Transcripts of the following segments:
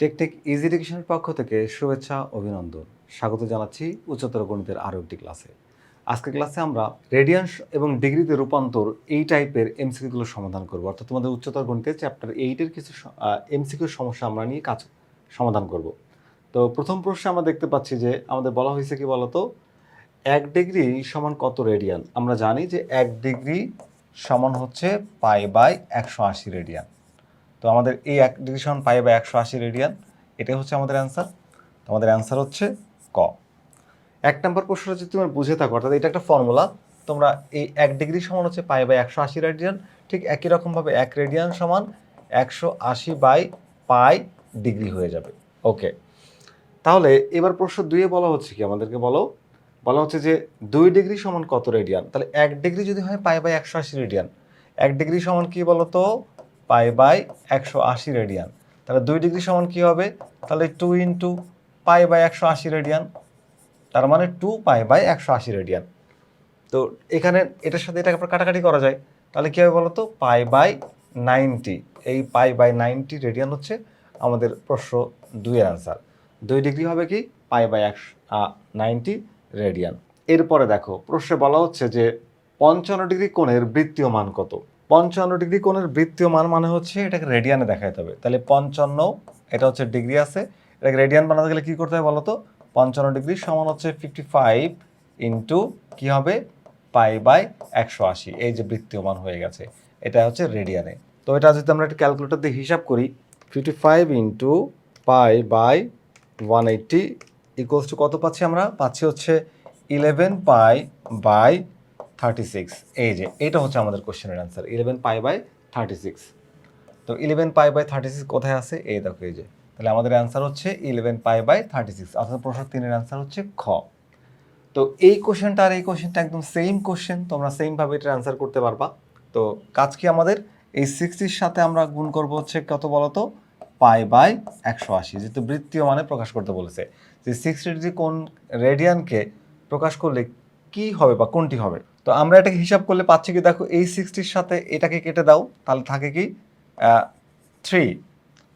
টেকটেক easy এডুকেশনের পক্ষ থেকে শুভেচ্ছা, অভিনন্দন। স্বাগত জানাচ্ছি উচ্চতর গণিতের আরও একটি ক্লাসে। আজকের ক্লাসে আমরা রেডিয়ান্স এবং ডিগ্রিতে রূপান্তর এই টাইপের এমসিকিউগুলোর সমাধান করব। অর্থাৎ তোমাদের উচ্চতর গণিতের চ্যাপ্টার এইটের কিছু এমসিকিউর সমস্যা আমরা নিয়ে কাজ সমাধান করব। তো প্রথম প্রশ্নে আমরা দেখতে পাচ্ছি যে আমাদের বলা হয়েছে কি বলতো? এক ডিগ্রি সমান কত রেডিয়ান? আমরা জানি যে এক ডিগ্রি সমান হচ্ছে পাই বাই একশো আশি রেডিয়ান। তো আমাদের এই এক ডিগ্রি সমান পাই বাই একশো আশি রেডিয়ান এটাই হচ্ছে আমাদের অ্যান্সার আমাদের অ্যান্সার হচ্ছে ক। এক নম্বর প্রশ্নটা যদি তোমরা বুঝে থাকো, অর্থাৎ এটা একটা ফর্মুলা তোমরা এই এক ডিগ্রি সমান হচ্ছে পাই বাই একশো আশি রেডিয়ান ঠিক একই রকমভাবে এক রেডিয়ান সমান একশো আশি বাই পাই ডিগ্রি হয়ে যাবে। ওকে তাহলে এবার প্রশ্ন দুইয়ে বলা হচ্ছে কি আমাদেরকে বলো? বলা হচ্ছে যে দুই ডিগ্রি সমান কত রেডিয়ান তাহলে এক ডিগ্রি যদি হয় পাই বাই একশো আশি রেডিয়ান এক ডিগ্রি সমান কি বলতো? পাই বাই একশো আশি রেডিয়ান। তাহলে দুই ডিগ্রি সমান কি হবে? তাহলে টু ইন্টু পাই বাই একশো আশি রেডিয়ান। তার মানে টু পাই বাই একশো আশি রেডিয়ান। তো এখানে এটার সাথে এটাকে কাটাকাটি করা যায়। তাহলে কী হবে বলতো? Pi by ninety. এই পাই বাই নাইনটি রেডিয়ান হচ্ছে আমাদের প্রশ্ন দুইয়ের অ্যান্সার দুই ডিগ্রি হবে কি? পাই বাই একশো নাইনটি রেডিয়ান। এরপরে দেখো, প্রশ্নে বলা হচ্ছে যে পঞ্চান্ন ডিগ্রি কোণের বৃত্তীয় মান কত? পঞ্চান্ন ডিগ্রি কোণের বৃত্তীয় মান মানে হচ্ছে এটাকে রেডিয়ানে দেখাতে হবে। তাহলে পঞ্চান্ন, এটা হচ্ছে ডিগ্রি আছে। এটাকে রেডিয়ান বানাতে গেলে কী করতে হবে বলো তো পঞ্চান্ন ডিগ্রি সমান হচ্ছে ফিফটি ফাইভ ইন্টু কী হবে? পাই বাই একশো আশি। এই যে বৃত্তীয় মান হয়ে গেছে। এটা হচ্ছে রেডিয়ানে তো এটা যদি আমরা একটা ক্যালকুলেটর দিয়ে হিসাব করি fifty five into pi by one eighty equals to কত পাচ্ছি আমরা? পাচ্ছি হচ্ছে eleven pi by thirty six এই যে, এটা হচ্ছে আমাদের কোশ্চেনের answer eleven pi by thirty six তো eleven pi by thirty six কোথায় আছে? এই দেখো, এই যে। তাহলে আমাদের অ্যান্সার হচ্ছে eleven pi by thirty six অর্থাৎ প্রশ্ন তিনের অ্যান্সার হচ্ছে খ। তো এই কোশ্চেনটা আর এই কোশ্চেনটা একদম সেম কোশ্চেন তোমরা সেমভাবে এটার অ্যান্সার করতে পারবা। তো কাজ কি আমাদের? এই সিক্সটির সাথে আমরা গুণ করব হচ্ছে কত বলতো? পাই বাই একশো আশি, যেহেতু বৃত্তীয় মানে প্রকাশ করতে বলেছে। যে সিক্সটি ডিগ্রি কোন রেডিয়ানকে প্রকাশ করলে কি হবে বা কোনটি হবে? তো আমরা এটাকে হিসাব করলে পাচ্ছি কি, দেখো এই সিক্সটির সাথে এটাকে কেটে দাও, তাহলে থাকে কি থ্রি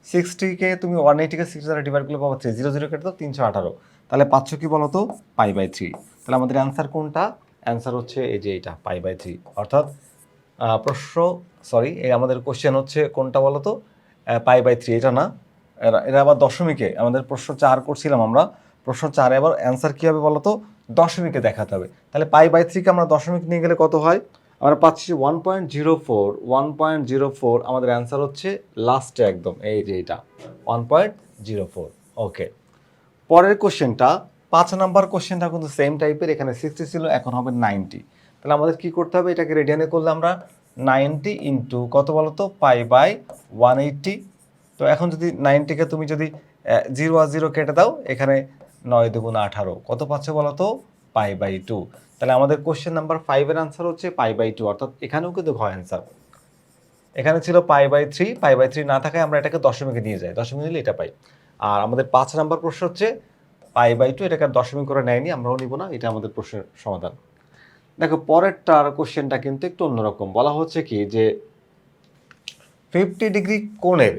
সিক্সটিকে তুমি ওয়ান এইটিকে সিক্স দ্বারা ডিভাইড করলে পাচ্ছি জিরো জিরো কেটে দাও, তিনশো আঠারো। তাহলে পাচ্ছ কি বলো তো পাই বাই থ্রি তাহলে আমাদের অ্যান্সার কোনটা? অ্যান্সার হচ্ছে এই যে এটা পাই বাই থ্রি অর্থাৎ প্রশ্ন সরি এই আমাদের কোশ্চেন হচ্ছে কোনটা বলো তো পাই বাই থ্রি এটা না? এরা আবার দশমিকে, আমাদের প্রশ্ন চার করছিলাম আমরা। প্রশ্ন চারে আবার অ্যান্সার কী হবে বলো তো দশমিকে দেখাতে হবে। তাহলে পাই বাই থ্রিকে আমরা দশমিক নিয়ে গেলে কত হয়? আমরা পাচ্ছি one point zero four one point zero four আমাদের অ্যান্সার হচ্ছে লাস্টে একদম, এই যে এটা one point zero four okay পরের কোশ্চেনটা পাঁচ নাম্বার কোশ্চেনটা কিন্তু সেম টাইপের এখানে সিক্সটি ছিল, এখন হবে নাইনটি তাহলে আমাদের কি করতে হবে? এটাকে রেডিয়ানে করলে আমরা নাইনটি ইন্টু কত বলতো? পাই বাই ওয়ান এইটটি তো এখন যদি নাইনটিকে তুমি যদি জিরো আর জিরো কেটে দাও, এখানে নয় দুগুণ আঠারো। কত পাচ্ছে বলো তো পাই বাই টু। তাহলে আমাদের কোশ্চেন নাম্বার ফাইভের আনসার হচ্ছে পাই বাই টু, অর্থাৎ এখানেও কিন্তু হয় অ্যান্সার এখানে ছিল pi by three, pi by three না থাকায় আমরা এটাকে দশমিকে নিয়ে যাই। দশমিক নিলে এটা পাই। আর আমাদের পাঁচ নাম্বার প্রশ্ন হচ্ছে পাই বাই টু, এটাকে দশমিক করে নেয়নি, আমরাও নিব না, এটা আমাদের প্রশ্নের সমাধান। দেখো, পরেরটার কোশ্চেনটা কিন্তু একটু অন্যরকম। বলা হচ্ছে কি যে ফিফটি ডিগ্রি কোণের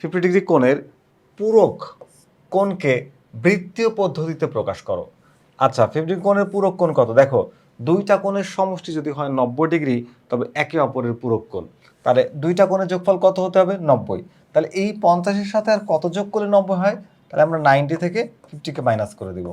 ফিফটি ডিগ্রি কোণের পূরক কোণকে বৃত্তীয় পদ্ধতিতে প্রকাশ করো। আচ্ছা ফিফটি কোণের পূরক কোণ কত? দেখো, দুইটা কোণের সমষ্টি যদি হয় নব্বই ডিগ্রি, তবে একে অপরের পূরক কোণ। তাহলে দুইটা কোণের যোগফল কত হতে হবে? নব্বই। তাহলে এই পঞ্চাশের সাথে আর কত যোগ করলে নব্বই হয়? তাহলে আমরা নাইনটি থেকে ফিফটিকে মাইনাস করে দিব।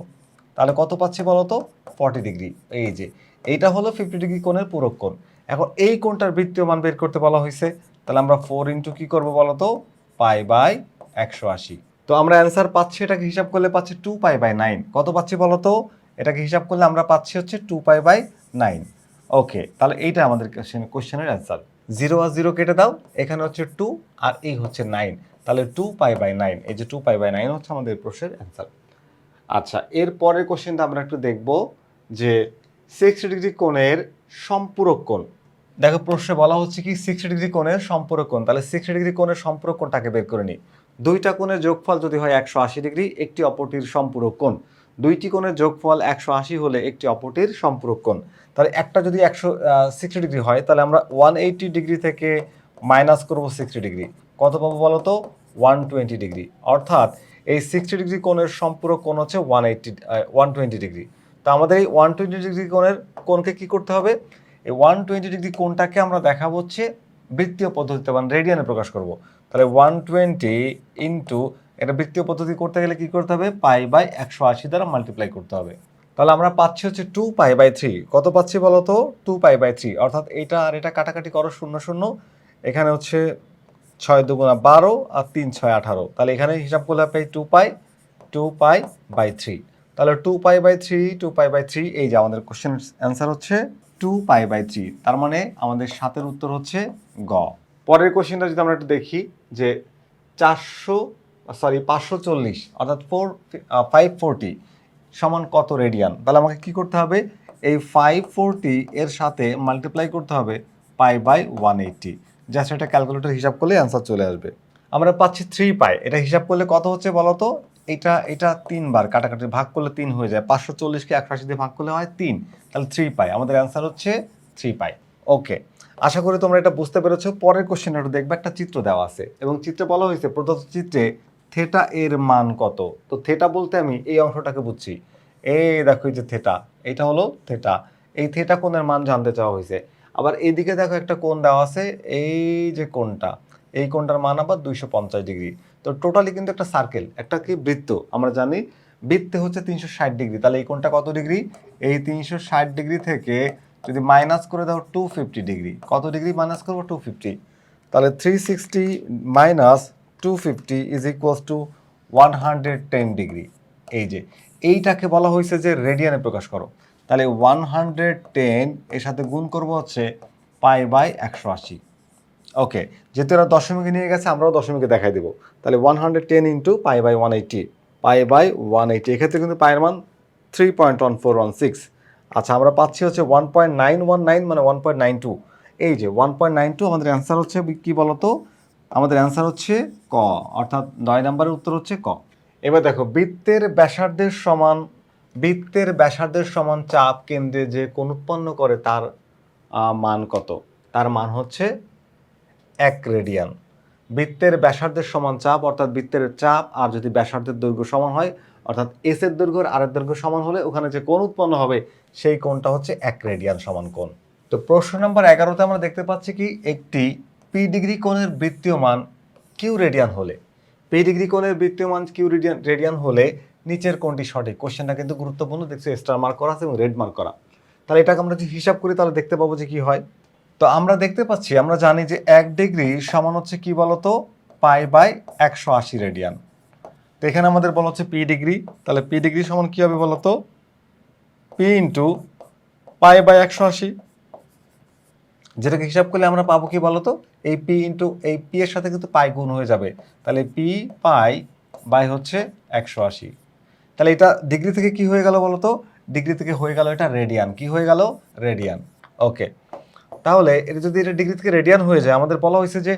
তাহলে কত পাচ্ছি বলো তো? Forty degree. এই যে, এইটা হলো ফিফটি ডিগ্রি কোণের পূরক কোণ। এখন এই কোণটার বৃত্তীয় মান বের করতে বলা হয়েছে। তাহলে আমরা ফোর ইন্টু কী করব বলো তো? পাই বাই একশো আশি। তো আমরা অ্যান্সার পাচ্ছি এটাকে হিসাব করলে পাচ্ছি টু পাই বাই নাইন কত পাচ্ছি বলো তো এটাকে হিসাব করলে আমরা পাচ্ছি হচ্ছে two pi by nine okay তাহলে এইটা আমাদের কোশ্চেনের অ্যান্সার জিরো আর জিরো কেটে দাও, এখানে হচ্ছে টু আর এই হচ্ছে নাইন তাহলে টু পাই বাই নাইন এই যে টু পাই বাই নাইন হচ্ছে আমাদের প্রশ্নের অ্যান্সার আচ্ছা এর পরের কোশ্চেনটা আমরা একটু দেখব যে সিক্সটি ডিগ্রি কোণের সম্পূরক কোণ। দেখো প্রশ্নে বলা হচ্ছে কি সিক্সটি ডিগ্রি কোণের সম্পূরক কোণ। তাহলে সিক্সটি ডিগ্রি কোণের সম্পূরক কোণটাকে বের করে নিই। দুইটা কোণের যোগফল যদি হয় একশো আশি ডিগ্রি, একটি অপরটির সম্পূরক কোণ। দুইটি কোণের যোগফল একশো আশি হলে একটি অপরটির সম্পূরক কোণ। তাহলে একটা যদি একশো সিক্সটি ডিগ্রি হয়, তাহলে আমরা ওয়ান এইটি ডিগ্রি থেকে মাইনাস করব সিক্সটি ডিগ্রি। কত পাবো বলো তো? One twenty degree. অর্থাৎ এই সিক্সটি ডিগ্রি কোণের সম্পূরক কোণ হচ্ছে one eighty one twenty degree. তো আমাদের এই ওয়ান টোয়েন্টি ডিগ্রি কোণের কোণকে কী করতে হবে? এই ওয়ান টোয়েন্টি ডিগ্রি কোণটাকে আমরা দেখাবো হচ্ছে বৃত্তীয় পদ্ধতিতে মানে রেডিয়ানে প্রকাশ করব। তাহলে ওয়ান টোয়েন্টি ইন্টু এটা বৃত্তীয় পদ্ধতি করতে গেলে কি করতে হবে? পাই বাই একশো আশি দ্বারা মাল্টিপ্লাই করতে হবে। তাহলে আমরা পাচ্ছি হচ্ছে টু পাই বাই থ্রি কত পাচ্ছি বলো তো? টু পাই বাই থ্রি অর্থাৎ এটা আর এটা কাটাকাটি করো শূন্য শূন্য। এখানে হচ্ছে ছয় দুগুণা বারো আর তিন ছয় আঠারো। তাহলে এখানে হিসাব করলে pi two pi two pi by three তাহলে two pi by three two pi by three এই যে আমাদের কোশ্চেন অ্যান্সার হচ্ছে টু পাই বাই থ্রি তার মানে আমাদের সাতের উত্তর হচ্ছে গ। পরের কোশ্চেনটা যদি আমরা একটু দেখি, যে চারশো সরি পাঁচশো চল্লিশ, অর্থাৎ ফোর ফাইভ ফোরটি সমান কত রেডিয়ান তাহলে আমাকে কি করতে হবে? এই ফাইভ ফোরটি এর সাথে মাল্টিপ্লাই করতে হবে pi by one eighty just এটা ক্যালকুলেটর হিসাব করলে অ্যান্সার চলে আসবে। আমরা পাচ্ছি থ্রি পাই এটা হিসাব করলে কত হচ্ছে বলো তো? এটা এটা তিনবার, কাটাকাটি ভাগ করলে তিন হয়ে যায়। পাঁচশো চল্লিশকে একশো আশি দিয়ে ভাগ করলে হয় তিন। তাহলে থ্রি পাই আমাদের অ্যান্সার হচ্ছে থ্রি পাই ওকে আশা করি তোমরা এটা বুঝতে পেরেছ। পরের কোশ্চেন একটু দেখবে একটা চিত্র দেওয়া আছে। এবং চিত্রে বলা হয়েছে, প্রদত্ত চিত্রে থেটা এর মান কত? তো থেটা বলতে আমি এই অংশটাকে বুঝছি। এই দেখো, এই যে থেটা এটা হলো থেটা এই থেটা কোণের মান জানতে চাওয়া হয়েছে। আবার এইদিকে দেখো একটা কোণ দেওয়া আছে, এই যে কোণটা, এই কোণটার মান আবার দুইশো পঞ্চাশ ডিগ্রি। তো টোটালি কিন্তু একটা সার্কেল একটা কি বৃত্ত, আমরা জানি বৃত্তে হচ্ছে তিনশো ষাট ডিগ্রি। তাহলে এই কোণটা কত ডিগ্রি? এই তিনশো ষাট ডিগ্রি থেকে যদি মাইনাস করে দাও টু ফিফটি ডিগ্রি কত ডিগ্রি মাইনাস করব? টু ফিফটি তাহলে three sixty minus two fifty is equals to one hundred ten degree এই যে, এইটাকে বলা হয়েছে যে রেডিয়ানে প্রকাশ করো। তাহলে ওয়ান হান্ড্রেড টেন এর সাথে গুণ করব হচ্ছে পাই বাই একশো আশি। ওকে যেহেতু এরা দশমিকে নিয়ে গেছে, আমরাও দশমিকে দেখাই দেবো। তাহলে one hundred ten into pi by one eighty pi by one eighty এক্ষেত্রে কিন্তু পায়ের মান three point one four one six আচ্ছা আমরা পাচ্ছি হচ্ছে one point nine one nine মানে ওয়ান পয়েন্ট নাইন টু এই যে ওয়ান পয়েন্ট নাইন টু আমাদের অ্যান্সার হচ্ছে কী বলতো? আমাদের অ্যান্সার হচ্ছে ক। অর্থাৎ নয় নম্বরের উত্তর হচ্ছে ক। এবার দেখো, বৃত্তের ব্যাসার্ধের সমান, বৃত্তের ব্যাসার্ধের সমান চাপ কেন্দ্রে যে কোন উৎপন্ন করে তার মান কত? তার মান হচ্ছে এক রেডিয়ান। বৃত্তের ব্যাসার্ধের সমান চাপ, অর্থাৎ বৃত্তের চাপ আর যদি ব্যাসার্ধের দৈর্ঘ্য সমান হয়, অর্থাৎ এস এর দৈর্ঘ্য আর এর দৈর্ঘ্য সমান হলে ওখানে যে কোন উৎপন্ন হবে সেই কোণটা হচ্ছে এক রেডিয়ান সমান কোণ। তো প্রশ্ন নম্বর এগারোতে আমরা দেখতে পাচ্ছি কি, একটি পি ডিগ্রি কোণের বৃত্তীয় মান কিউ রেডিয়ান হলে পি ডিগ্রি কোণের বৃত্তীয় মান কিউ রেডিয়ান রেডিয়ান হলে নিচের কোণটি সঠিক। কোশ্চেনটা কিন্তু গুরুত্বপূর্ণ, দেখছ স্টার মার্ক করা আছে এবং রেড মার্ক করা। তাহলে এটাকে আমরা যদি হিসাব করি, তাহলে দেখতে পাবো যে কি হয়। তো আমরা দেখতে পাচ্ছি, আমরা জানি যে এক ডিগ্রি সমান হচ্ছে কি বলতো? পাই বাই একশো আশি রেডিয়ান। তো এখানে আমাদের বলা হচ্ছে পি ডিগ্রি। তাহলে পি ডিগ্রি সমান কী হবে বলতো? পি ইন্টু পাই বাই একশো আশি। যেটাকে হিসাব করলে আমরা পাবো কি বলতো? এই পি ইন্টু এই পি এর সাথে কিন্তু পাই গুণ হয়ে যাবে। তাহলে পি পাই বাই হচ্ছে একশো আশি। তাহলে এটা ডিগ্রি থেকে কি হয়ে গেল বলতো? ডিগ্রি থেকে হয়ে গেল এটা রেডিয়ান কি হয়ে গেল? রেডিয়ান ওকে তাহলে এটা যদি এটা ডিগ্রি থেকে রেডিয়ান হয়ে যায়, আমাদের বলা হয়েছে যে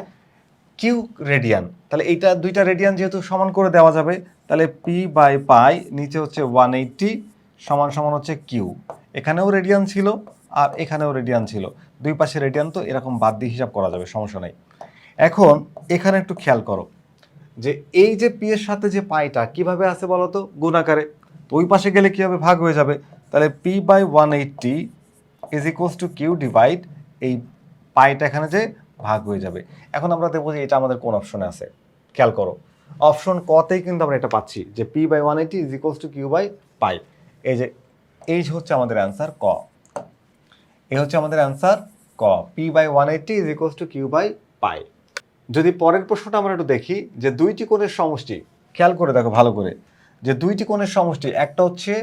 কিউ রেডিয়ান তাহলে এইটা দুইটা রেডিয়ান যেহেতু সমান করে দেওয়া যাবে, তাহলে পি বাই পাই নিচে হচ্ছে ওয়ান এইটটি সমান সমান হচ্ছে কিউ এখানেও রেডিয়ান ছিল আর এখানেও রেডিয়ান ছিল। দুই পাশে রেডিয়ান তো এরকম বাদ দিয়ে হিসাব করা যাবে, সমস্যা নেই। এখন এখানে একটু খেয়াল করো যে এই যে পি এর সাথে যে পাইটা কীভাবে আছে বলো তো গুণাকারে তো ওই পাশে গেলে কী হবে ভাগ হয়ে যাবে? তাহলে P by one eighty is equals to Q divide এই পাইটা এখানে যে ভাগ হয়ে যাবে। এখন আমরা দেখব যে এটা আমাদের কোন অপশনে আছে। খেয়াল করো। অপশন কতেই কিন্তু আমরা এটা পাচ্ছি যে P by one eighty is equals to Q by pi এই যে, এই হচ্ছে আমাদের অ্যান্সার ক। এই হচ্ছে আমাদের অ্যান্সার ক। P by one eighty is equals to Q by pi যদি পরের প্রশ্নটা আমরা একটু দেখি, যে দুইটি কোণের সমষ্টি, খেয়াল করে দেখো ভালো করে, যে দুইটি কোণের সমষ্টি, একটা হচ্ছে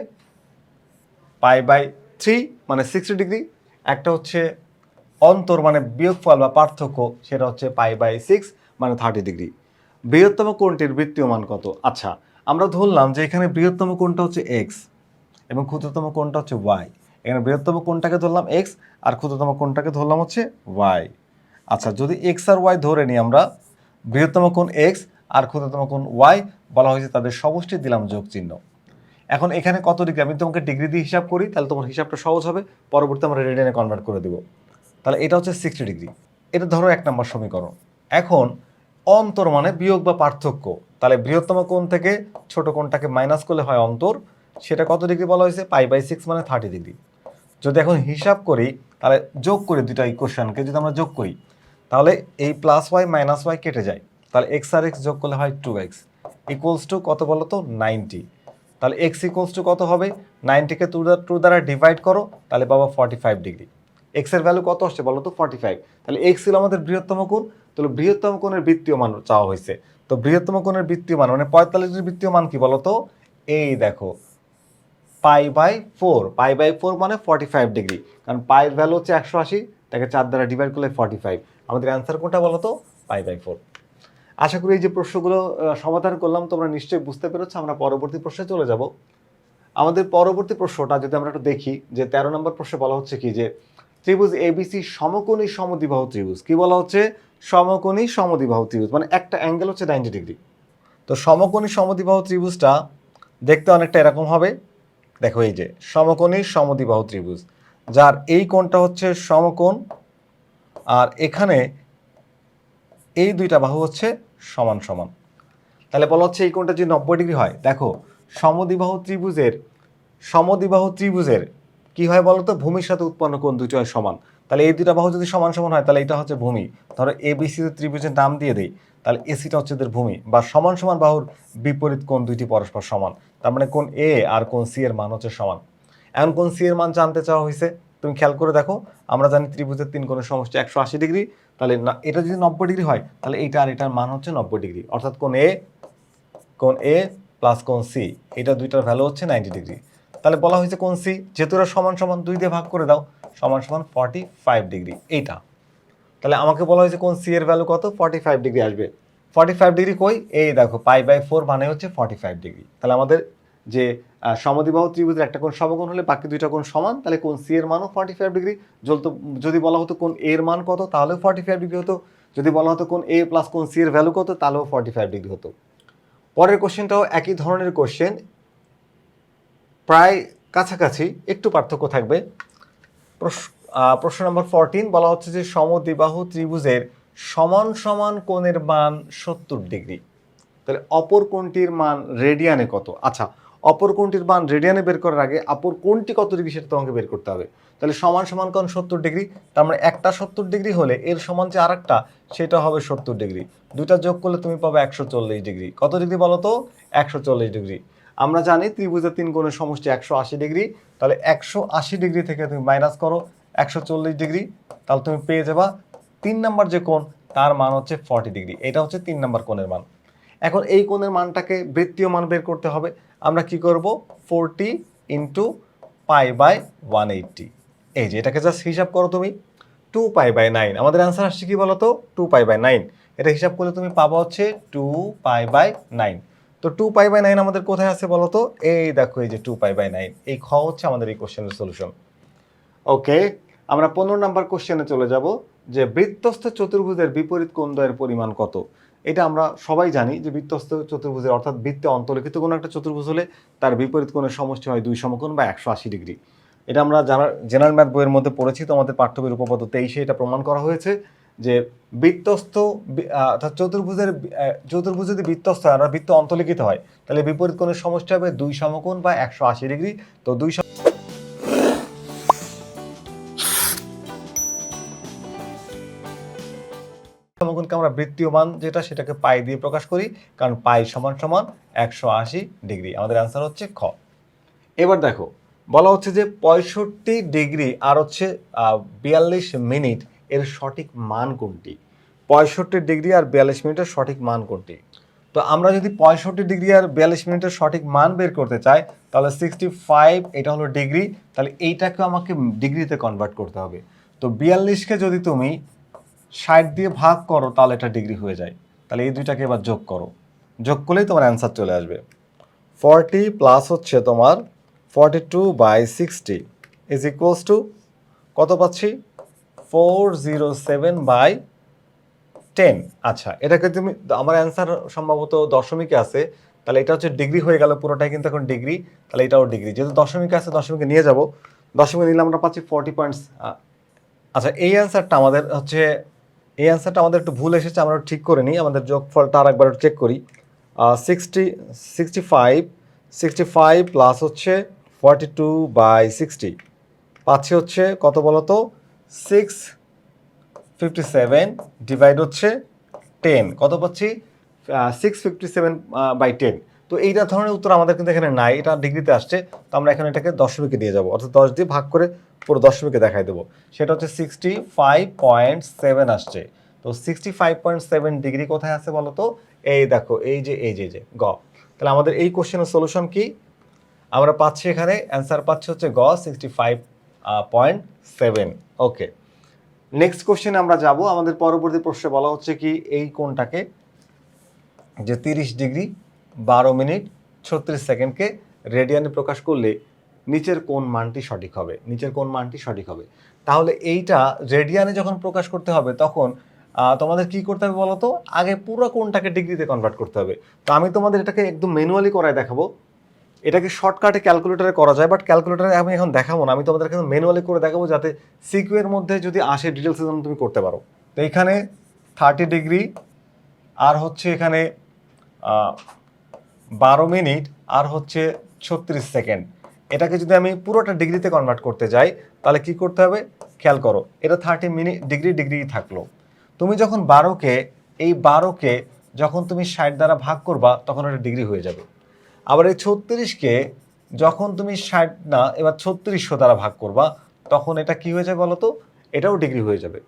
পাই বাই থ্রি মানে সিক্সটি ডিগ্রি একটা হচ্ছে অন্তর মানে বিয়োগফল বা পার্থক্য, সেটা হচ্ছে পাই বাই সিক্স মানে থার্টি ডিগ্রি বৃহত্তম কোণটির বৃত্তীয় মান কত? আচ্ছা আমরা ধরলাম যে এখানে বৃহত্তম কোণটা হচ্ছে এক্স এবং ক্ষুদ্রতম কোণটা হচ্ছে ওয়াই এখানে বৃহত্তম কোণটাকে ধরলাম এক্স আর ক্ষুদ্রতম কোণটাকে ধরলাম হচ্ছে ওয়াই আচ্ছা যদি এক্স আর ওয়াই ধরে নিই আমরা, বৃহত্তম কোণ এক্স আর ক্ষুদ্রতম কোণ ওয়াই বলা হয়েছে তাদের সমষ্টি, দিলাম যোগ চিহ্ন এখন এখানে কত ডিগ্রি? আমি তোমাকে ডিগ্রি দিয়ে হিসাব করি, তাহলে তোমার হিসাবটা সহজ হবে, পরবর্তী আমরা রেডিয়ানে কনভার্ট করে দেবো। তাহলে এটা হচ্ছে সিক্সটি ডিগ্রি। এটা ধরো এক নম্বর সমীকরণ। এখন, অন্তর মানে বিয়োগ বা পার্থক্য। তাহলে বৃহত্তম কোণ থেকে ছোট কোণটাকে মাইনাস করলে হয় অন্তর সেটা কত ডিগ্রি বলা হয়েছে? পাই বাই সিক্স মানে থার্টি ডিগ্রি যদি এখন হিসাব করি, তাহলে যোগ করি দুটা ইকুয়েশনকে যদি আমরা যোগ করি, তাহলে এই প্লাস ওয়াই মাইনাস ওয়াই কেটে যায়। তাহলে এক্স আর এক্স যোগ করলে হয় টু এক্স ইকুয়ালস টু কত বলো তো? নাইনটি তাহলে এক্স ইকুয়ালস টু কত হবে? নাইনটিকে টু টু দ্বারা ডিভাইড করো, তাহলে পাবো ফর্টি ফাইভ ডিগ্রি এক্সের ভ্যালু কত আসছে বলো তো? ফর্টি ফাইভ তাহলে এক্স ছিল আমাদের বৃহত্তম কোণ, তাহলে বৃহত্তম কোণের বৃত্তীয় মান চাওয়া হয়েছে। তো বৃহত্তম কোণের বৃত্তীয় মান মানে পঁয়তাল্লিশ বৃত্তীয় মান কি বলো তো? এই দেখো pi by four, pi by four মানে ফর্টি ফাইভ ডিগ্রি কারণ পাইয়ের ভ্যালু হচ্ছে একশো আশি, তাকে চার দ্বারা ডিভাইড করলে ফর্টি ফাইভ আমাদের অ্যান্সার কোনটা বলো তো? পাই বাই ফোর। আশা করি এই যে প্রশ্নগুলো সমাধান করলাম, তোমরা নিশ্চয়ই বুঝতে পেরেছ, আমরা পরবর্তী প্রশ্নে চলে যাব। আমাদের পরবর্তী প্রশ্নটা, যদি আমরা একটু দেখি, যে তেরো নম্বর প্রশ্নে বলা হচ্ছে কি, যে ত্রিভুজ এবিসি সমকোণী সমদ্বিবাহু ত্রিভুজ। কি বলা হচ্ছে? সমকোণী সমদ্বিবাহু ত্রিভুজ মানে একটা অ্যাঙ্গেল হচ্ছে নাইনটি ডিগ্রি তো সমকোণী সমদ্বিবাহু ত্রিভুজটা দেখতে অনেকটা এরকম হবে। দেখো এই যে, সমকোণী সমদ্বিবাহু ত্রিভুজ, যার এই কোণটা হচ্ছে সমকোণ আর এখানে এই দুইটা বাহু হচ্ছে সমান সমান। তাহলে বলা হচ্ছে এই কোণটা যদি নব্বই ডিগ্রি হয়, দেখো সমদ্বিবাহু ত্রিভুজের সমদ্বিবাহু ত্রিভুজের কি হয় বলো তো ভূমির সাথে উৎপন্ন কোণ দুটো হয় সমান। তাহলে এই দুইটা বাহু যদি সমান সমান হয়, তাহলে এটা হচ্ছে ভূমি। ধরো এ বি সি ত্রিভুজের নাম দিয়ে দেই, তাহলে এসিটা হচ্ছে এদের ভূমি বা সমান সমান বাহুর বিপরীত কোণ দুইটি পরস্পর সমান। তার মানে কোন এ আর কোন সি এর মান হচ্ছে সমান। এখন কোন সি এর মান জানতে চাওয়া হয়েছে, তুমি খেয়াল করে দেখো, আমরা জানি ত্রিভুজের তিন কোণের সমষ্টি একশো আশি ডিগ্রি, তাহলে না- এটা যদি নব্বই ডিগ্রি হয়, তাহলে এইটা আর এটার মান হচ্ছে নব্বই ডিগ্রি। অর্থাৎ কোন এ কোন এ প্লাস কোন সি এটা দুইটার ভ্যালু হচ্ছে নাইনটি ডিগ্রি। তাহলে বলা হয়েছে কোন সি যেহেতু সমান সমান দুই দিয়ে ভাগ করে দাও, সমান সমান ফর্টি ফাইভ ডিগ্রি, এইটা। তাহলে আমাকে বলা হয়েছে কোন সি এর ভ্যালু কত? ফর্টি ফাইভ ডিগ্রি আসবে। ফর্টি ফাইভ ডিগ্রি কই? এই দেখো পাই বাই ফোর মানে হচ্ছে ফর্টি ফাইভ ডিগ্রি তাহলে আমাদের যে আহ, সমদ্বিবাহু ত্রিভুজের একটা কোণ সমকোণ হলে বাকি দুইটা কোণ সমান তাহলে কোন সি এর মানও ফর্টি ফাইভ ডিগ্রি যদি বলা হতো কোন এর মান কত তাহলেও ফর্টি ফাইভ ডিগ্রি হতো। যদি বলা হতো কোন এ প্লাস কোন সি এর ভ্যালু কত তাহলেও ফর্টি ফাইভ ডিগ্রি হতো। পরের কোশ্চেনটাও একই ধরনের কোশ্চেন প্রায় কাছাকাছি একটু পার্থক্য থাকবে। প্রশ- প্রশ্ন নম্বর ফোরটিন বলা হচ্ছে যে সমদ্বিবাহু ত্রিভুজের সমান সমান কোণের মান সত্তর ডিগ্রি। তাহলে অপর কোণটির মান রেডিয়ানে কত? আচ্ছা অপর কোণটির মান রেডিয়ানে বের করার আগে অপর কোণটি কত ডিগ্রি সেটা তোমাকে বের করতে হবে। তাহলে সমান সমান কোণ সত্তর ডিগ্রি, তার মানে একটা সত্তর ডিগ্রি হলে এর সমান যে আরেকটা, সেটা হবে সত্তর ডিগ্রি। দুইটা যোগ করলে তুমি পাবে একশো চল্লিশ ডিগ্রি। কত ডিগ্রি বলো তো? একশো চল্লিশ ডিগ্রি। আমরা জানি ত্রিভুজের তিন কোণের সমষ্টি একশো আশি ডিগ্রি। তাহলে একশো আশি ডিগ্রি থেকে তুমি মাইনাস করো, একশো চল্লিশ ডিগ্রি, তাহলে তুমি পেয়ে যাবা তিন নাম্বার যে কোণ, তার মান হচ্ছে ফর্টি ডিগ্রি এটা হচ্ছে তিন নাম্বার কোণের মান। এখন এই কোণের মানটাকে বৃত্তীয় মান বের করতে হবে। আমরা কি করব? Forty into pi by one eighty এই যে, এটাকে জাস্ট হিসাব করো তুমি। টু পাই বাই নাইন আমাদের অ্যান্সার আসছে কি বলো তো টু পাই বাই নাইন এটা হিসাব করলে তুমি পাবা হচ্ছে টু পাই বাই নাইন তো টু পাই বাই নাইন আমাদের কোথায় আছে বলো তো এই দেখো, এই যে টু পাই বাই নাইন এই খ হচ্ছে আমাদের এই কোশ্চেনের সলিউশন ওকে আমরা পনেরো নাম্বার কোশ্চেনে চলে যাব। যে বৃত্তস্থ চতুর্ভুজের বিপরীত কোণদ্বয়ের পরিমাণ কত? এটা আমরা সবাই জানি যে বৃত্তস্থ চতুর্ভুজের অর্থাৎ বৃত্তে অন্তর্লিখিত কোনো একটা চতুর্ভুজ হলে তার বিপরীত কোণের সমষ্টি হয় দুই সমকোণ বা একশো আশি ডিগ্রি। এটা আমরা জানা জেনারেল ম্যাথ বইয়ের মধ্যে পড়েছি তো আমাদের পাঠ্যবইয়ের উপপাদ্য তেইশে এটা প্রমাণ করা হয়েছে যে বৃত্তস্থ অর্থাৎ চতুর্ভুজের চতুর্ভুজ যদি বৃত্তস্থ হয়, আর বৃত্ত অন্তর্লিখিত হয়, তাহলে বিপরীত কোণের সমষ্টি হবে দুই সমকোণ বা একশো আশি ডিগ্রি। তো দুই সমকোণকে আমরা বৃত্তীয় মান যেটা সেটাকে পাই দিয়ে প্রকাশ করি, কারণ পাই সমান সমান একশো আশি ডিগ্রি। আমাদের অ্যান্সার হচ্ছে খ। এবার দেখো, বলা হচ্ছে যে পঁয়ষট্টি ডিগ্রি আর হচ্ছে বিয়াল্লিশ মিনিট এর সঠিক মান কোনটি? পঁয়ষট্টি ডিগ্রি আর বিয়াল্লিশ মিনিটের সঠিক মান কোনটি? তো আমরা যদি পঁয়ষট্টি ডিগ্রি আর বিয়াল্লিশ মিনিটের সঠিক মান বের করতে চাই, তাহলে সিক্সটি ফাইভ, এটা হলো ডিগ্রি, তাহলে এইটাকে আমাকে ডিগ্রিতে কনভার্ট করতে হবে। তো বিয়াল্লিশকে যদি তুমি ষাট দিয়ে ভাগ করো, তাহলে এটা ডিগ্রি হয়ে যায়। তাহলে এই দুইটাকে এবার যোগ করো। যোগ করলেই তোমার অ্যান্সার চলে আসবে। ফর্টি প্লাস হচ্ছে তোমার forty two by sixty is equals to কত পাচ্ছি? Four zero seven by ten আচ্ছা এটাকে তুমি, আমার অ্যান্সার সম্ভবত দশমিকে আছে, তাহলে এটা হচ্ছে ডিগ্রি হয়ে গেল, পুরোটাই কিন্তু এখন ডিগ্রি তাহলে এটাও ডিগ্রি যেহেতু দশমিকে আছে, দশমিকে নিয়ে যাব, দশমিকে নিলে আমরা পাচ্ছি ফর্টি পয়েন্টস আচ্ছা এই অ্যান্সারটা আমাদের হচ্ছে এই অ্যান্সারটা আমাদের একটু ভুল এসেছে, আমরা ঠিক করে নিই, আমাদের যোগফলটা আর একবার চেক করি। Sixty sixty five sixty five plus হচ্ছে ফর্টি টু বাই সিক্সটি পাচ্ছি হচ্ছে কত বলতো সিক্স ফিফটি সেভেন ডিভাইড হচ্ছে টেন কত পাচ্ছি? Six fifty seven by ten তো এইটা ধরনের উত্তর আমাদের কিন্তু এখানে নাই, এটা ডিগ্রিতে আসছে, তো আমরা এখানে এটাকে দশমিকে দিয়ে যাব, অর্থাৎ দশ দিয়ে ভাগ করে পুরো দশমিকে দেখাই দেবো। সেটা হচ্ছে সিক্সটি ফাইভ পয়েন্ট সেভেন আসছে। তো sixty five point seven degree কোথায় আছে বলো তো? এই দেখো, এই যে এই যে যে, গ। তাহলে আমাদের এই কোশ্চেনের সলিউশন কি? আমরা পাচ্ছি এখানে অ্যান্সার পাচ্ছি হচ্ছে গ sixty five point seven okay next কোশ্চেনে আমরা যাব। আমাদের পরবর্তী প্রশ্নে বলা হচ্ছে কি, এই কোনটাকে যে তিরিশ ডিগ্রি বারো মিনিট, ছত্রিশ সেকেন্ডকে রেডিয়ানে প্রকাশ করলে নিচের কোন মানটি সঠিক হবে? নিচের কোন মানটি সঠিক হবে? তাহলে এইটা রেডিয়ানে যখন প্রকাশ করতে হবে, তখন তোমাদের কি করতে হবে বলো তো আগে পুরো কোনটাকে ডিগ্রিতে কনভার্ট করতে হবে। তো আমি তোমাদের এটাকে একদম ম্যানুয়ালি করায় দেখাবো। এটাকে শর্টকাটে ক্যালকুলেটারে করা যায় বাট ক্যালকুলেটারে আমি এখন দেখাবো না। আমি তোমাদেরকে ম্যানুয়ালি করে দেখাবো যাতে সিকিউয়ের মধ্যে যদি আসে ডিটেলস তুমি করতে পারো। তো এখানে থার্টি ডিগ্রি আর হচ্ছে এখানে বারো মিনিট আর হচ্ছে ছত্রিশ সেকেন্ড এটাকে যদি আমি পুরোটা ডিগ্রিতে কনভার্ট করতে যাই, তাহলে কি করতে হবে? খেয়াল করো, এটা থার্টি মিনিট ডিগ্রি ডিগ্রি থাকল। তুমি যখন বারোকে, এই বারোকে যখন তুমি ষাট দ্বারা ভাগ করবা, তখন এটা ডিগ্রি হয়ে যাবে। আবার এই ছত্রিশকে যখন তুমি ষাট না, এবার ছত্রিশশো দ্বারা ভাগ করবা, তখন এটা কি হয়ে যাবে বলো তো এটাও ডিগ্রি হয়ে যাবে।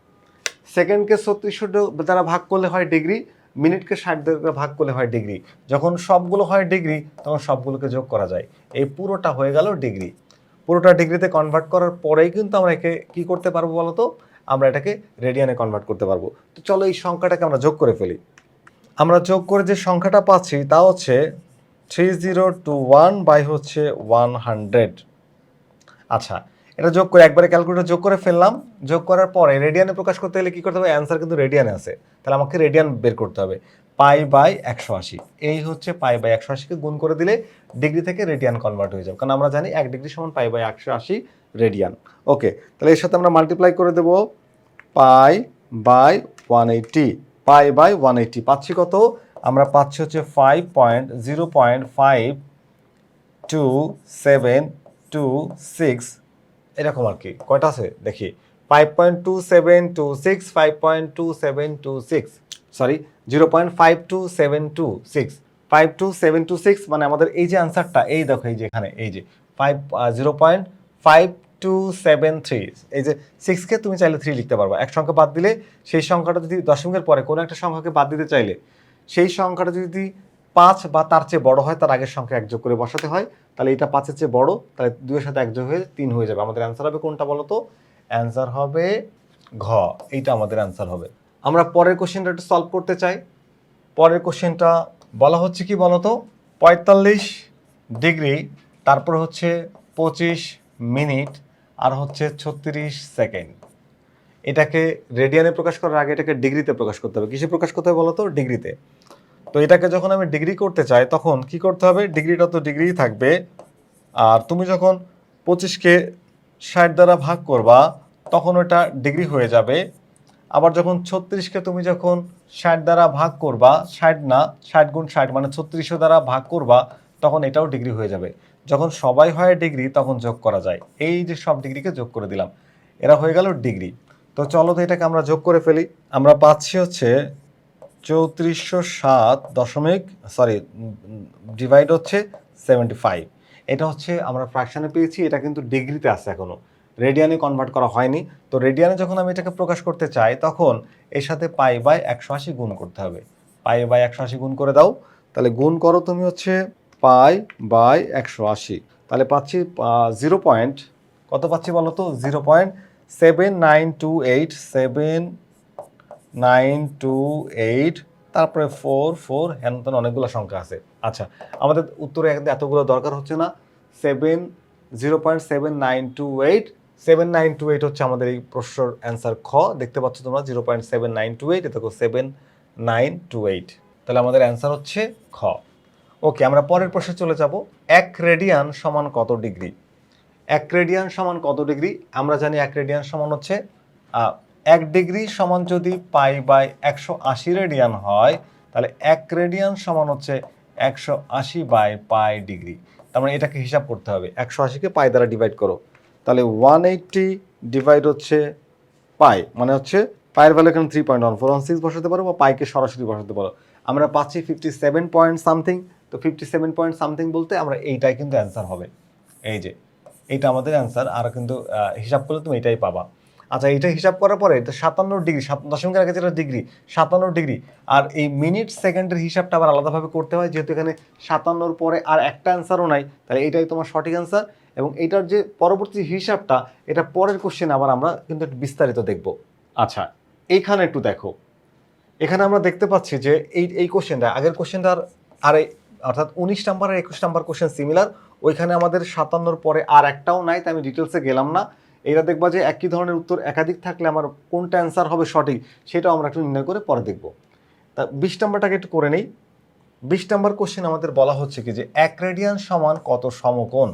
সেকেন্ডকে ছত্রিশশো দ্বারা ভাগ করলে হয় ডিগ্রি মিনিটকে ষাট দ্বারা ভাগ করলে হয় ডিগ্রি যখন সবগুলো হয় ডিগ্রি তখন সবগুলোকে যোগ করা যায়। এই পুরোটা হয়ে গেল ডিগ্রি। পুরোটা ডিগ্রিতে কনভার্ট করার পরেই কিন্তু আমরা একে কী করতে পারব বলো তো? আমরা এটাকে রেডিয়ানে কনভার্ট করতে পারব। তো চলো এই সংখ্যাটাকে আমরা যোগ করে ফেলি। আমরা যোগ করে যে সংখ্যাটা পাচ্ছি তা হচ্ছে three zero two one by হচ্ছে ওয়ান হান্ড্রেড আচ্ছা এটা যোগ করে একবারে ক্যালকুলেটর যোগ করে ফেললাম। যোগ করার পরে রেডিয়ানে প্রকাশ করতে গেলে কী করতে হবে? অ্যান্সার কিন্তু রেডিয়ানে আছে। তাহলে আমাকে রেডিয়ান বের করতে হবে। পাই বাই একশো আশি। এই হচ্ছে পাই বাই একশো আশিকে গুণ করে দিলে ডিগ্রি থেকে রেডিয়ান কনভার্ট হয়ে যাবে। কারণ আমরা জানি এক ডিগ্রি সমান পাই বাই একশো আশি রেডিয়ান। ওকে, তাহলে এর সাথে আমরা মাল্টিপ্লাই করে দেবো pi by one eighty pi by one eighty পাচ্ছি কত? আমরা পাচ্ছি হচ্ছে five point zero point five two seven two six এরকম আর কি, কয়টা আছে? দেখি five point two seven two six five point two seven two six sorry zero point five two seven two six five two seven two six মানে আমাদের এই যে আনসারটা এই দেখো এই যে এখানে, এই যে five zero point five two seven three এই যে সিক্সকে তুমি চাইলে থ্রি লিখতে পারবা। এক সংখ্যা বাদ দিলে সেই সংখ্যাটা যদি দশমিকের পরে কোনো একটা সংখ্যাকে বাদ দিতে চাইলে, সেই সংখ্যাটা যদি পাঁচ বা তার চেয়ে বড় হয়, তার আগের সংখ্যা এক যোগ করে বসাতে হয়, তাহলে এটা পাঁচের চেয়ে বড়, তাহলে দুইয়ের সাথে একযোগ হয়ে তিন হয়ে যাবে। আমাদের অ্যান্সার হবে কোনটা বলো তো অ্যান্সার হবে ঘ। এইটা আমাদের অ্যান্সার হবে। আমরা পরের কোশ্চেনটা একটু সলভ করতে চাই। পরের কোশ্চেনটা বলা হচ্ছে কি বলতো? পঁয়তাল্লিশ ডিগ্রি, তারপর হচ্ছে পঁচিশ মিনিট, আর হচ্ছে ছত্রিশ সেকেন্ড। এটাকে রেডিয়ানে প্রকাশ করার আগে এটাকে ডিগ্রিতে প্রকাশ করতে হবে। কিসে প্রকাশ করতে হবে বলতো? ডিগ্রিতে। তো এটাকে যখন আমি ডিগ্রি করতে চাই, তখন কি করতে হবে? ডিগ্রিটা তো ডিগ্রিই থাকবে। আর তুমি যখন পঁচিশকে ষাট দ্বারা ভাগ করবা, তখন ওটা ডিগ্রি হয়ে যাবে। আবার যখন ছত্রিশকে তুমি যখন ষাট দ্বারা ভাগ করবা, ষাট না, ষাট গুণ ষাট মানে ছত্রিশশো দ্বারা ভাগ করবা, তখন এটাও ডিগ্রি হয়ে যাবে। যখন সবাই হয় ডিগ্রি, তখন যোগ করা যায়। এই যে সব ডিগ্রিকে যোগ করে দিলাম। এরা হয়ে গেল ডিগ্রি। তো চলো তো এটাকে আমরা যোগ করে ফেলি। আমরা পাচ্ছি হচ্ছে চৌত্রিশশো সাত দশমিক সরি ডিভাইড হচ্ছে সেভেন্টি ফাইভ এটা হচ্ছে আমরা ফ্র্যাকশানে পেয়েছি, এটা কিন্তু ডিগ্রিতে আছে এখনও। রেডিয়ানে কনভার্ট করা হয়নি। তো রেডিয়ানে যখন আমি এটাকে প্রকাশ করতে চাই, তখন এর সাথে পাই বাই একশো আশি গুণ করতে হবে। পাই বাই একশো আশি গুণ করে দাও। তাহলে গুণ করো তুমি হচ্ছে পাই বাই একশো আশি। তাহলে পাচ্ছি জিরো পয়েন্ট কত পাচ্ছি বলো তো? Zero point seven nine two eight seven nine two eight তারপরে ফোর ফোর হ্যান তেন অনেকগুলো সংখ্যা আছে। আচ্ছা আমাদের উত্তরে এতগুলো দরকার হচ্ছে না। Seven zero point seven nine two eight seven nine two eight হচ্ছে আমাদের এই প্রশ্নর অ্যান্সার খ। দেখতে পাচ্ছ তোমরা zero point seven nine two eight দেখো সেভেন নাইন টু এইট তাহলে আমাদের অ্যান্সার হচ্ছে খ। ওকে আমরা পরের প্রশ্নে চলে যাব। এক রেডিয়ান সমান কত ডিগ্রি এক রেডিয়ান সমান কত ডিগ্রি আমরা জানি এক রেডিয়ান সমান হচ্ছে এক ডিগ্রি সমান যদি পাই বাই একশো আশি রেডিয়ান হয়, তাহলে এক রেডিয়ান সমান হচ্ছে একশো আশি বাই পাই ডিগ্রি তার মানে এটাকে হিসাব করতে হবে। একশো আশিকে পাই দ্বারা ডিভাইড করো। তাহলে ওয়ান এইটটি ডিভাইড হচ্ছে পাই মানে হচ্ছে পায়ের ভ্যালু এখানে three point one four one six বসাতে পারো বা পাইকে সরাসরি বসাতে পারো। আমরা পাচ্ছি ফিফটি সেভেন পয়েন্ট সামথিং তো ফিফটি সেভেন পয়েন্ট সামথিং বলতে আমরা এইটাই কিন্তু অ্যান্সার হবে। এই যে, এইটা আমাদের অ্যান্সার আর কিন্তু হিসাব করলে তুমি এটাই পাবা। আচ্ছা এইটা হিসাব করার পরে এটা সাতান্ন ডিগ্রি, সাত দশমিকের আগে যেটা ডিগ্রি, সাতান্ন ডিগ্রি, আর এই মিনিট সেকেন্ডের হিসাবটা আবার আলাদাভাবে করতে হয়, যেহেতু এখানে সাতান্নর পরে আর একটা অ্যান্সারও নাই, তাহলে এটাই তোমার সঠিক অ্যান্সার এবং এটার যে পরবর্তী হিসাবটা এটা পরের কোশ্চেন আবার আমরা কিন্তু একটু বিস্তারিত দেখব। আচ্ছা। এইখানে একটু দেখো। এখানে আমরা দেখতে পাচ্ছি যে এই এই কোশ্চেনটা আগের কোশ্চেনটার আর অর্থাৎ উনিশ নাম্বার আর একুশ নাম্বার কোশ্চেন সিমিলার ওইখানে আমাদের সাতান্নর পরে আর একটাও নাই তাই আমি ডিটেলসে গেলাম না। এটা দেখবা যে একই ধরনের উত্তর একাধিক থাকলে আমার কোনটা অ্যান্সার হবে সঠিক সেটাও আমরা একটু নির্ণয় করে পরে দেখব। তা বিশ নাম্বারটাকে একটু করে নেই। বিশ নাম্বার কোশ্চেন আমাদের বলা হচ্ছে কি যে এক রেডিয়ান সমান কত সমকোণ?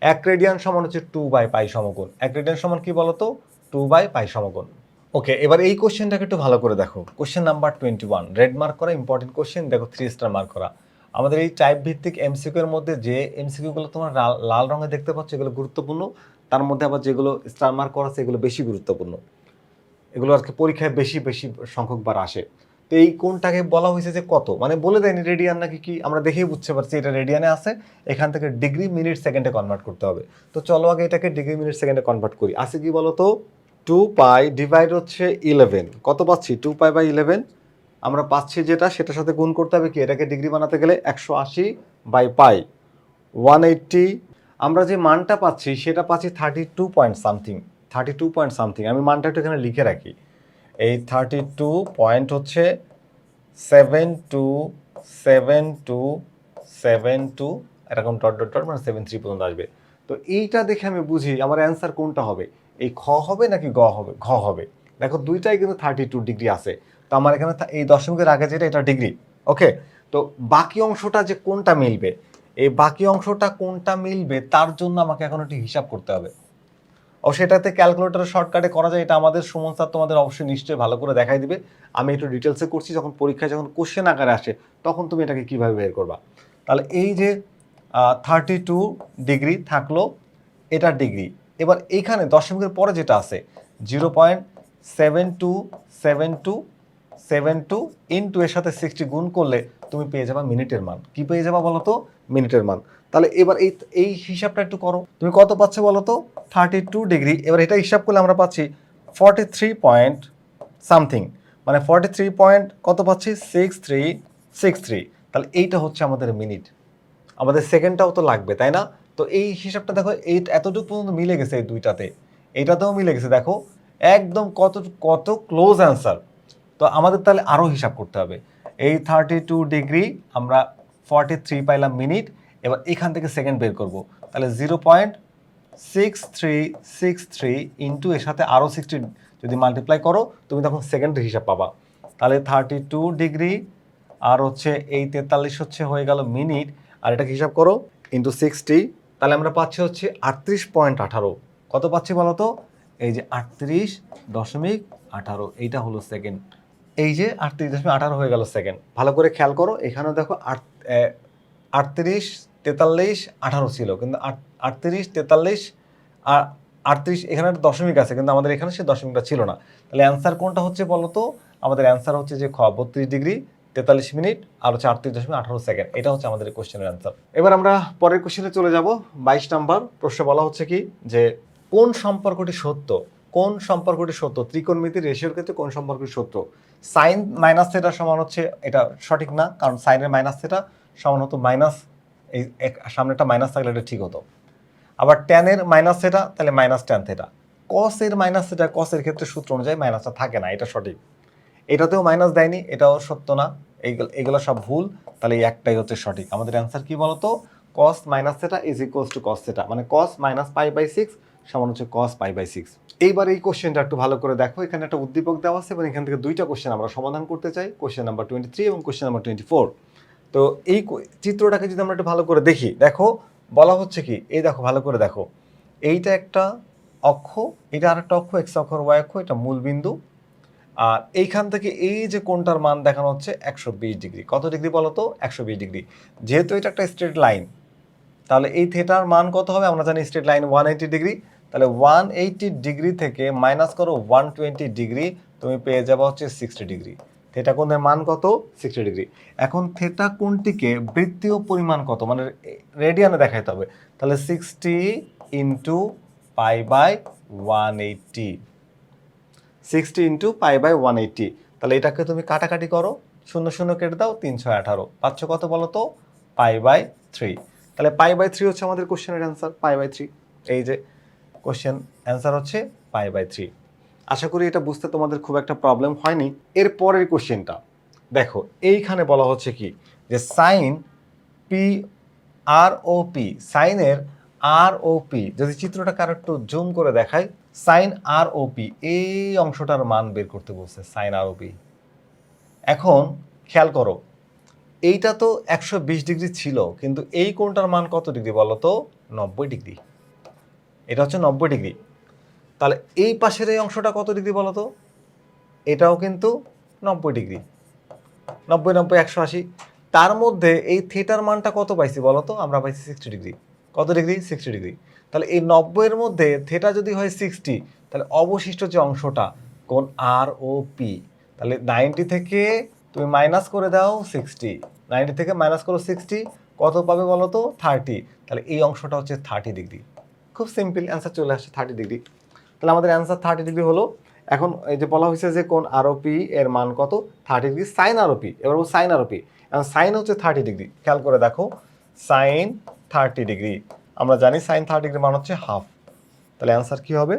এক রেডিয়ান সমান হচ্ছে টু বাই পাই সমকোণ। এক রেডিয়ান সমান কি বলতো? টু বাই পাই সমকোণ। ওকে এবার এই কোশ্চেনটাকে একটু ভালো করে দেখো। Question number twenty one red mark করা ইম্পর্টেন্ট কোশ্চেন দেখো থ্রি স্টার মার্ক করা। আমাদের এই টাইপ ভিত্তিক এমসিকিউ এর মধ্যে যে এমসিকিউগুলো তোমরা লাল- রঙে দেখতে পাচ্ছ, এগুলো গুরুত্বপূর্ণ। তার মধ্যে আবার যেগুলো স্টার মার্ক করা আছে, এগুলো বেশি গুরুত্বপূর্ণ। এগুলো আর কি পরীক্ষায় বেশি বেশি সংখ্যকবার আসে। তো এই কোনটাকে বলা হয়েছে যে কত? মানে বলে দেয়নি রেডিয়ান নাকি কি? আমরা দেখেই বুঝতে পারছি এটা রেডিয়ানে আছে, এখান থেকে ডিগ্রি মিনিট সেকেন্ডে কনভার্ট করতে হবে। তো চলো আগে এটাকে ডিগ্রি মিনিট সেকেন্ডে কনভার্ট করি। আছে কি বলো তো টু পাই ডিভাইড হচ্ছে ইলেভেন কত পাচ্ছি? টু পাই বাই ইলেভেন আমরা পাচ্ছি যেটা, সেটার সাথে গুণ করতে হবে কি? এটাকে ডিগ্রি বানাতে গেলে একশো আশি বাই পাই ওয়ান এইট্টি আমরা যে মানটা পাচ্ছি, সেটা পাচ্ছি thirty two point something thirty two point something আমি মানটা একটু এখানে লিখে রাখি। এই থার্টি টু পয়েন্ট হচ্ছে seven two seven two seven two এরকম ডট ডট ডট মানে সেভেন থ্রি পর্যন্ত আসবে। তো এইটা দেখে আমি বুঝি আমার অ্যান্সার কোনটা হবে? এই খ হবে নাকি গ হবে? ঘ হবে। দেখো দুইটাই কিন্তু থার্টি টু ডিগ্রি আছে। তো আমার এখানে এই দশমিকের আগে যেটা, এটা ডিগ্রি ওকে তো বাকি অংশটা যে কোনটা মিলবে? এই বাকি অংশটা কোনটা মিলবে, তার জন্য আমাকে এখন একটু হিসাব করতে হবে। ও সেটাতে ক্যালকুলেটরের শর্টকাটে করা যায়, এটা আমাদের সুমন স্যার তোমাদের অবশ্যই নিশ্চয়ই ভালো করে দেখাই দিবে। আমি একটু ডিটেলসে করছি, যখন পরীক্ষায় যখন কোশ্চেন আকারে আসে, তখন তুমি এটাকে কীভাবে বের করবা। তাহলে এই যে থার্টি টু ডিগ্রি থাকল, এটা ডিগ্রি এবার এইখানে দশমিকের পরে যেটা আছে zero point seven two seven two seven two into এর সাথে সিক্সটি গুণ করলে তুমি পেয়ে যাবা মিনিটের মান। কি পেয়ে যাবা বলো তো মিনিটের মান। তাহলে এবার এই এই হিসাবটা একটু করো। তুমি কত পাচ্ছ বলো তো? থার্টি টু ডিগ্রি এবার এটা হিসাব করলে আমরা পাচ্ছি ফর্টি থ্রি পয়েন্ট সামথিং মানে ফর্টি থ্রি পয়েন্ট কত পাচ্ছি? সিক্স থ্রি সিক্স থ্রি তাহলে এইটা হচ্ছে আমাদের মিনিট আমাদের সেকেন্ডটাও তো লাগবে, তাই না? তো এই হিসাবটা দেখো, এই এতটুকু পর্যন্ত মিলে গেছে এই দুইটাতে। এইটাতেও মিলে গেছে, দেখো, একদম কত কত ক্লোজ অ্যান্সার তো আমাদের তাহলে আরও হিসাব করতে হবে। এই থার্টি টু ডিগ্রি আমরা ফর্টি থ্রি পাইলাম মিনিট এবার এখান থেকে সেকেন্ড বের করব। তাহলে zero point six three six three into এর সাথে আরও সিক্সটি যদি মাল্টিপ্লাই করো, তুমি তখন সেকেন্ডের হিসাব পাবা। তাহলে থার্টি টু ডিগ্রি আর হচ্ছে এই তেতাল্লিশ হচ্ছে হয়ে গেল মিনিট আর এটাকে হিসাব করো ইন্টু সিক্সটি তাহলে আমরা পাচ্ছি হচ্ছে আটত্রিশ পয়েন্ট আঠারো। কত পাচ্ছি বলো তো? এই যে আটত্রিশ দশমিক আঠারো, এইটা হলো সেকেন্ড এই যে আটত্রিশ দশমিক আঠারো হয়ে গেল সেকেন্ড ভালো করে খেয়াল করো, এখানেও দেখো আট আটত্রিশ তেতাল্লিশ, আঠারো ছিল, কিন্তু আট, আটত্রিশ, তেতাল্লিশ আর আটত্রিশ এখানে একটা দশমিক আছে, কিন্তু আমাদের এখানে সে দশমিকটা ছিল না। তাহলে অ্যান্সার কোনটা হচ্ছে বলো তো? আমাদের অ্যান্সার হচ্ছে যে খ, বত্রিশ ডিগ্রি, তেতাল্লিশ মিনিট, আর হচ্ছে আটত্রিশ দশমিক আঠারো সেকেন্ড। এটা হচ্ছে আমাদের কোশ্চেনের অ্যান্সার এবার আমরা পরের কোশ্চেনে চলে যাব, বাইশ নাম্বার প্রশ্ন বলা হচ্ছে কি? যে কোন সম্পর্কটি সত্য? কোন সম্পর্কটি সত্য? ত্রিকোণমিতির রেশিওর ক্ষেত্রে কোন সম্পর্কটি সত্য? সাইন মাইনাস থেটা সমান হচ্ছে, এটা সঠিক না, কারণ সাইনের মাইনাস থেটা সমান হতো মাইনাস এই এক- একটা মাইনাস থাকলে এটা ঠিক হতো। আবার ট্যানের মাইনাস থেটা তাহলে মাইনাস ট্যান থেটা কসের মাইনাস থেটা কসের ক্ষেত্রে সূত্র অনুযায়ী মাইনাসটা থাকে না, এটা সঠিক। এটাতেও মাইনাস দেয়নি, এটাও সত্য না। এইগুলো, এগুলো সব ভুল, তাহলে এই একটাই হচ্ছে সঠিক। আমাদের অ্যান্সার কি বলতো? Cos minus theta is equals to cos theta মানে cos minus pi by six সমান হচ্ছে কস পাই বাই সিক্স এইবার এই কোশ্চেনটা একটু ভালো করে দেখো, এখানে একটা উদ্দীপক দেওয়া আছে এবং এখান থেকে দুইটা কোশ্চেন আমরা সমাধান করতে চাই। কোশ্চেন নাম্বার টোয়েন্টি থ্রি এবং কোশ্চেন নাম্বার টোয়েন্টি ফোর তো এই চিত্রটাকে যদি আমরা একটু ভালো করে দেখি, দেখো, বলা হচ্ছে কি, এই দেখো, ভালো করে দেখো। এইটা একটা অক্ষ, এটা আরেকটা অক্ষ, এক্স অক্ষ আর ওয়াই অক্ষ, এটা মূল বিন্দু। আর এইখান থেকে এই যে কোনটার মান দেখানো হচ্ছে একশো বিশ ডিগ্রি। কত ডিগ্রি বলো তো? একশো বিশ ডিগ্রি। যেহেতু এটা একটা স্ট্রেট লাইন, তাহলে এই থেটার মান কত হবে? আমরা জানি straight line one eighty degree. তাহলে ওয়ান এইটি ডিগ্রি থেকে মাইনাস করো ওয়ান টোয়েন্টি ডিগ্রি, তুমি পেয়ে যাব হচ্ছে সিক্সটি ডিগ্রি। থেটা কোণের মান কত? সিক্সটি ডিগ্রি এখন থেটা কোণটিকে বৃত্তীয় পরিমাণ কত? মানে রেডিয়ানে দেখাইতে হবে। তাহলে sixty into pi by one eighty sixty into pi by one eighty তাহলে এটাকে তুমি কাটাকাটি করো। শূন্য শূন্য কেটে দাও, তিনশো আঠারো। পাচ্ছ কত বলো তো? পাই বাই থ্রি তাহলে পাই বাই থ্রি হচ্ছে আমাদের কোশ্চেনের অ্যান্সার পাই বাই থ্রি এই যে কোশ্চেন অ্যান্সার হচ্ছে পাই বাই থ্রি আশা করি এটা বুঝতে তোমাদের খুব একটা প্রবলেম হয়নি। এর পরের কোশ্চেনটা দেখো, এইখানে বলা হচ্ছে কি? যে sine P R O P সাইনের আর ও পি যদি চিত্রটা কারও একটু জুম করে দেখায় সাইন আর ও পি এই অংশটার মান বের করতে বলছে সাইন আর ও পি এখন খেয়াল করো, এইটা তো একশো বিশ ডিগ্রি ছিল, কিন্তু এই কোণটার মান কত ডিগ্রি বলো তো নব্বই ডিগ্রি। এটা হচ্ছে নব্বই ডিগ্রি। তাহলে এই পাশের এই অংশটা কত ডিগ্রি বলো তো এটাও কিন্তু নব্বই ডিগ্রি। নব্বই নব্বই, একশো আশি। তার মধ্যে এই থিয়েটার মানটা কত পাইছি বলো তো আমরা পাইছি সিক্সটি ডিগ্রি। কত ডিগ্রি? Sixty degree. তাহলে এই নব্বইয়ের মধ্যে থেটা যদি হয় সিক্সটি তাহলে অবশিষ্ট যে অংশটা কোন আর ও পি তাহলে নাইনটি থেকে তুমি মাইনাস করে দাও সিক্সটি নাইনটি থেকে মাইনাস করো সিক্সটি কত পাবে বলো তো থার্টি তাহলে এই অংশটা হচ্ছে থার্টি ডিগ্রি। খুব সিম্পল অ্যান্সার চলে আসছে থার্টি ডিগ্রি। তাহলে আমাদের অ্যান্সার থার্টি ডিগ্রি হলো। এখন এই যে বলা হয়েছে যে কোন আরোপি এর মান কত? Thirty degree sine R O P এবার sine R O P sine হচ্ছে থার্টি ডিগ্রি খেয়াল করে দেখো সাইন থার্টি ডিগ্রি আমরা জানি সাইন থার্টি ডিগ্রি মান হচ্ছে হাফ তাহলে অ্যান্সার কি হবে?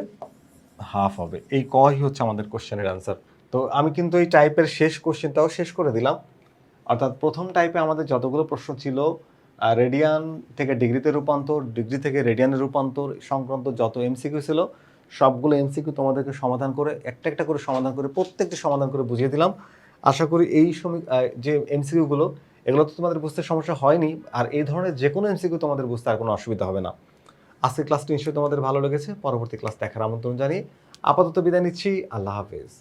হাফ হবে। এই কই হচ্ছে আমাদের কোশ্চেনের অ্যান্সার তো আমি কিন্তু এই টাইপের শেষ কোশ্চেনটাও শেষ করে দিলাম। অর্থাৎ প্রথম টাইপে আমাদের যতগুলো প্রশ্ন ছিল রেডিয়ান থেকে ডিগ্রিতে রূপান্তর ডিগ্রি থেকে রেডিয়ানে রূপান্তর সংক্রান্ত যত এমসিকিউ ছিল সবগুলো এমসিকিউ তোমাদেরকে সমাধান করে, একটা একটা করে সমাধান করে, প্রত্যেকটি সমাধান করে বুঝিয়ে দিলাম। আশা করি এই সমী যে এমসিকিউগুলো এগুলো তো তোমাদের বুঝতে সমস্যা হয়নি, আর এই ধরনের যে কোনো এমসিকিউ তোমাদের বুঝতে আর কোনো অসুবিধা হবে না। আজকের ক্লাসটি নিশ্চয়ই তোমাদের ভালো লেগেছে, পরবর্তী ক্লাস দেখার আমন্ত্রণ জানিয়ে আপাতত বিদায় নিচ্ছি, আল্লাহ হাফেজ।